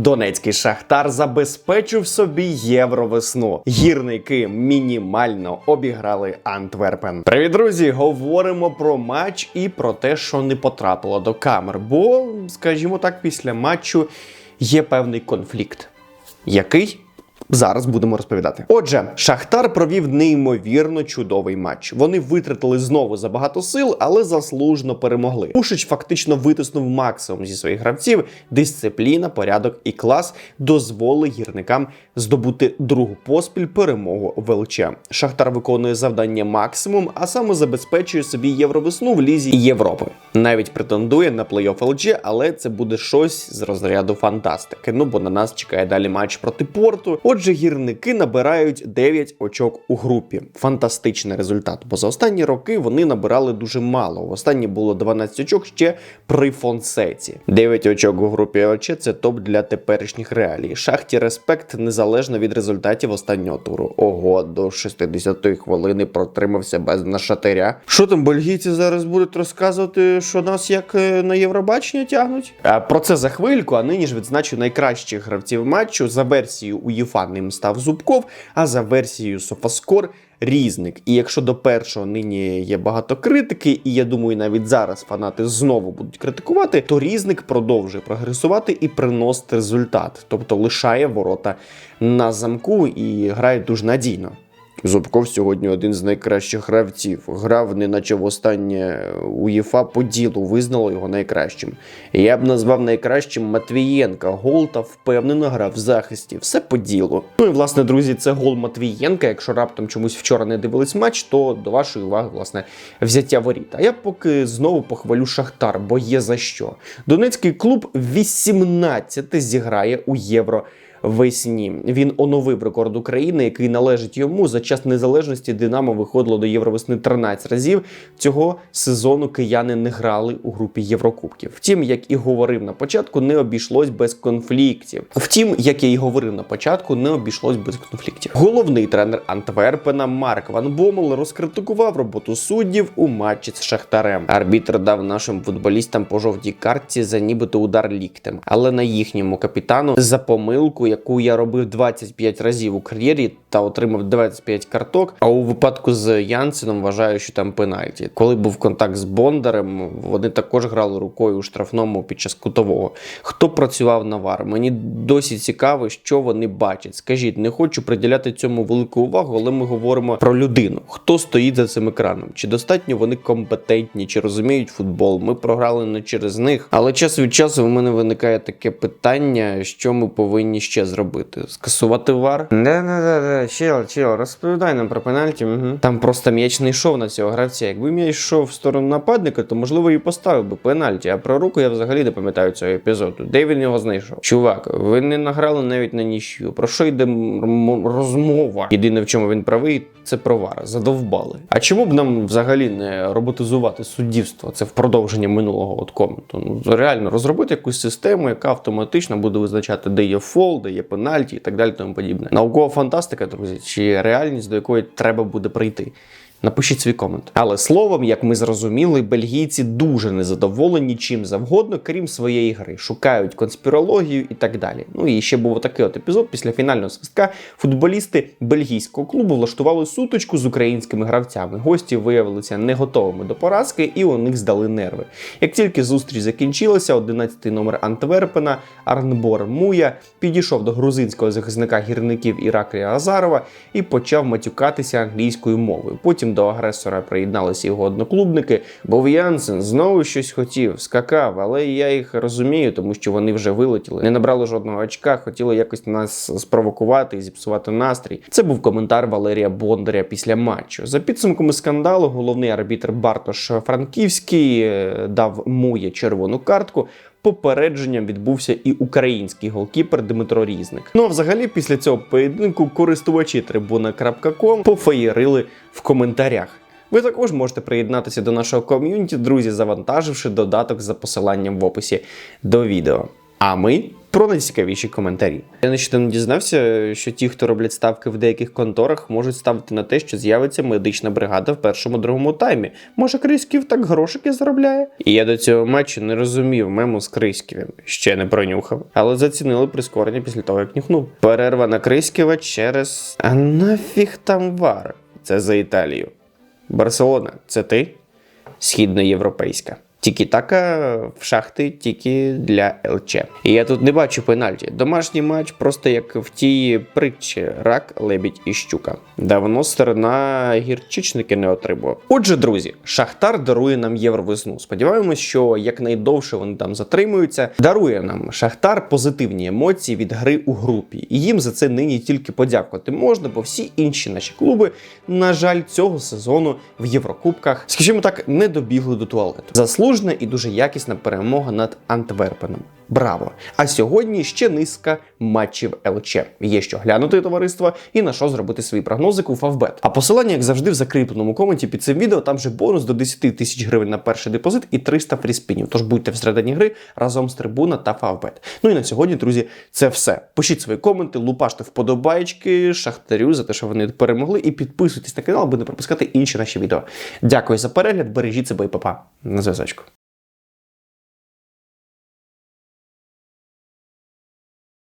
Донецький шахтар забезпечив собі євровесну. Гірники мінімально обіграли Антверпен. Привіт, друзі! Говоримо про матч і про те, що не потрапило до камер. Бо, скажімо так, після матчу є певний конфлікт. Який? Зараз будемо розповідати. Отже, Шахтар провів неймовірно чудовий матч. Вони витратили знову забагато сил, але заслужено перемогли. Пушич фактично витиснув максимум зі своїх гравців. Дисципліна, порядок і клас дозволили гірникам здобути другу поспіль перемогу в ЛЧ. Шахтар виконує завдання максимум, а саме забезпечує собі євровесну в лізі Європи. Навіть претендує на плей-офф ЛЧ, але це буде щось з розряду фантастики. Ну бо на нас чекає далі матч проти порту. Отже, гірники набирають 9 очок у групі. Фантастичний результат, бо за останні роки вони набирали дуже мало. В останні було 12 очок ще при Фонсеці. 9 очок у групі ЛЧ – це топ для теперішніх реалій. Шахті респект незалежно від результатів останнього туру. Ого, до 60-ї хвилини протримався без нашатиря. Що там, бельгійці зараз будуть розказувати, що нас як е, на Євробачення тягнуть? Про це за хвильку, а нині ж відзначу найкращих гравців матчу за версією УЄФА ним став Зубков, а за версією Софаскор різник. І якщо до першого нині є багато критики, і я думаю, навіть зараз фанати знову будуть критикувати, то різник продовжує прогресувати і приносить результат, тобто лишає ворота на замку і грає дуже надійно. Зубков сьогодні один з найкращих гравців. Грав, неначе в останнє УЄФА по ділу визнало його найкращим. Я б назвав найкращим Матвієнка. Гол та впевнено грав в захисті. Все по ділу. Ну і власне, друзі, це гол Матвієнка. Якщо раптом чомусь вчора не дивились матч, то до вашої уваги, власне, взяття воріт. А я поки знову похвалю Шахтар, бо є за що. Донецький клуб 18 зіграє у євро весні. Він оновив рекорд України, який належить йому. За час незалежності Динамо виходило до Євровесни 13 разів. Цього сезону кияни не грали у групі Єврокубків. Втім, як і говорив на початку, не обійшлось без конфліктів. Втім, як я і говорив на початку, не обійшлось без конфліктів. Головний тренер Антверпена Марк Ван Бомел розкритикував роботу суддів у матчі з Шахтарем. Арбітр дав нашим футболістам по жовтій картці за нібито удар ліктем, але на їхньому капітану за помилку яку я робив 25 разів у кар'єрі та отримав 25 карток. А у випадку з Янсеном вважаю, що там пенальті. Коли був контакт з Бондарем, вони також грали рукою у штрафному під час кутового. Хто працював на вар? Мені досі цікаво, що вони бачать. Скажіть, не хочу приділяти цьому велику увагу, але ми говоримо про людину. Хто стоїть за цим екраном? Чи достатньо вони компетентні, чи розуміють футбол? Ми програли не через них. Але час від часу в мене виникає таке питання, що ми повинні ще зробити? Скасувати вар? Да-да-да, чел, чел, розповідай нам про пенальті. Угу. Там просто м'яч не йшов на цього гравця. Якби м'яч йшов в сторону нападника, то можливо і поставив би пенальті. А про руку я взагалі не пам'ятаю цього епізоду. Де він його знайшов? Чувак, ви не награли навіть на ніщу. Про що йде розмова? Єдине, в чому він правий, це про вар. Задовбали. А чому б нам взагалі не роботизувати суддівство? Це в продовження минулого от коменту. Ну реально розробити якусь систему, яка автоматично буде визначати, де є фол, де є пенальті і так далі. Тому подібне. Наукова фантастика, друзі, чи реальність, до якої треба буде прийти. Напишіть свій комент. Але словом, як ми зрозуміли, бельгійці дуже незадоволені чим завгодно, крім своєї гри. Шукають конспірологію і так далі. Ну і ще був такий от епізод. Після фінального свистка футболісти бельгійського клубу влаштували сутичку з українськими гравцями. Гості виявилися не готовими до поразки, і у них здали нерви. Як тільки зустріч закінчилася, 11-й номер Антверпена Арнбор Муя підійшов до грузинського захисника гірників Іраклія Азарова і почав матюкатися англійською мовою. Потім до агресора приєдналися його одноклубники. Бо Янсен знову щось хотів, скакав, але я їх розумію, тому що вони вже вилетіли, не набрали жодного очка, хотіли якось нас спровокувати і зіпсувати настрій. Це був коментар Валерія Бондаря після матчу. За підсумками скандалу, головний арбітр Бартош Франківський е, дав Мує червону картку. Попередженням відбувся і український голкіпер Дмитро Різник. Ну а взагалі, після цього поєдинку користувачі трибуна.ком пофеєрили в коментарях. Ви також можете приєднатися до нашого ком'юніті, друзі, завантаживши додаток за посиланням в описі до відео. А ми про найцікавіші коментарі. Я нещодавно дізнався, що ті, хто роблять ставки в деяких конторах, можуть ставити на те, що з'явиться медична бригада в першому другому таймі. Може, Криськів так грошики заробляє? І я до цього матчу не розумів мему з Криськівим, ще не пронюхав, але зацінили прискорення після того, як нюхнув. Перерва на Криськіва через. А нафіг там вар? Це за Італію. Барселона, це ти? Східноєвропейська. Тільки така в шахти, тільки для ЛЧ. І я тут не бачу пенальті. Домашній матч просто як в тій притчі рак, лебідь і щука. Давно сторона гірчичники не отримував. Отже, друзі, Шахтар дарує нам євровесну. Сподіваємось, що якнайдовше вони там затримуються. Дарує нам Шахтар позитивні емоції від гри у групі. І їм за це нині тільки подякувати можна, бо всі інші наші клуби, на жаль, цього сезону в Єврокубках, скажімо так, не добігли до туалету. Заслужена і дуже якісна перемога над Антверпеном. Браво! А сьогодні ще низка матчів ЛЧ. Є що глянути товариство і на що зробити свої прогнози у Фавбет. А посилання, як завжди, в закріпленому коменті під цим відео. Там же бонус до 10 тисяч гривень на перший депозит і 300 фріспінів. Тож будьте всередині гри разом з трибуна та Фавбет. Ну і на сьогодні, друзі, це все. Пишіть свої коменти, лупаште вподобайки, шахтарю за те, що вони перемогли, і підписуйтесь на канал, аби не пропускати інші наші відео. Дякую за перегляд, бережіть себе і папа. На зв'язочку.